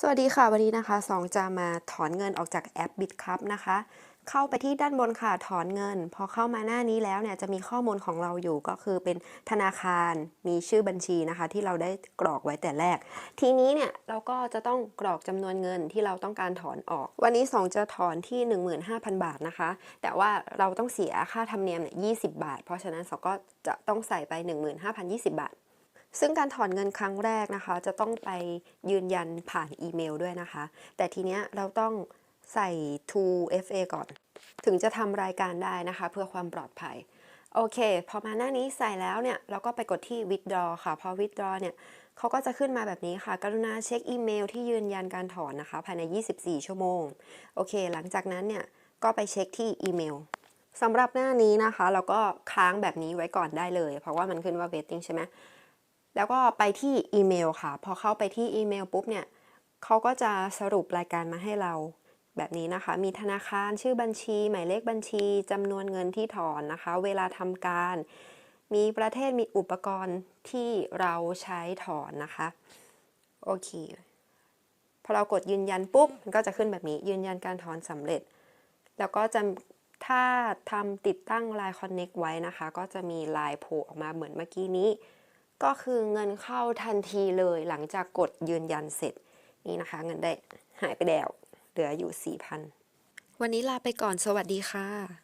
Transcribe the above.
สวัสดีค่ะ วันนี้นะคะสองจะมาถอนเงินออกจากแอป BitCup นะคะ เข้าไปที่ด้านบนค่ะถอนเงิน พอเข้ามาหน้านี้แล้วเนี่ยจะมีข้อมูลของเราอยู่ก็คือเป็นธนาคารมีชื่อบัญชีนะคะ ที่เราได้กรอกไว้แต่แรก ทีนี้เนี่ยเราก็จะต้องกรอกจำนวนเงินที่เราต้องการถอนออก วันนี้สองจะถอนที่ 15,000 บาทนะคะ แต่ว่าเราต้องเสียค่าธรรมเนียมเนี่ย20บาท เพราะฉะนั้นสองก็จะต้องใส่ไป 15,020 บาท ซึ่งการถอนเงินครั้งแรกนะคะ จะต้องไปยืนยันผ่านอีเมลด้วยนะคะ แต่ทีเนี้ยเราต้องใส่ 2FA ก่อน ถึงจะทำรายการได้นะคะ เพื่อความปลอดภัย โอเค พอมาหน้านี้ใส่แล้วเนี่ย เราก็ไปกดที่ withdraw ค่ะพอ withdraw เนี่ยเขาก็จะขึ้นมาแบบนี้ค่ะ กรุณาเช็คอีเมลที่ยืนยันการถอนนะคะ ภายใน 24 ชั่วโมง โอเค หลังจากนั้นเนี่ย ก็ไปเช็คที่อีเมลสำหรับหน้านี้นะคะ เราก็ค้างแบบนี้ไว้ก่อนได้เลย เพราะว่ามันขึ้นว่า waiting ใช่ไหม แล้วก็ไปที่อีเมลค่ะ พอเข้าไปที่อีเมลปุ๊บเนี่ยเขาก็จะสรุปรายการมาให้เราแบบนี้นะคะ มีธนาคารชื่อบัญชี หมายเลขบัญชีจำนวนเงินที่ถอนนะคะ เวลาทำการ มีประเทศมีอุปกรณ์ที่เราใช้ถอนนะคะ โอเค พอเรากดยืนยันปุ๊บ มันก็จะขึ้นแบบนี้ ยืนยันการถอนสำเร็จ แล้วก็จะถ้าทำติดตั้ง Line Connect ไว้นะคะ ก็จะมี Line โผล่ออกมาเหมือนเมื่อกี้นี้ ก็คือเงินเข้าทันทีเลยหลังจากกดยืนยันเสร็จนี่นะคะ เงินได้หายไปแล้ว เหลืออยู่4,000วันนี้ลาไปก่อนสวัสดีค่ะ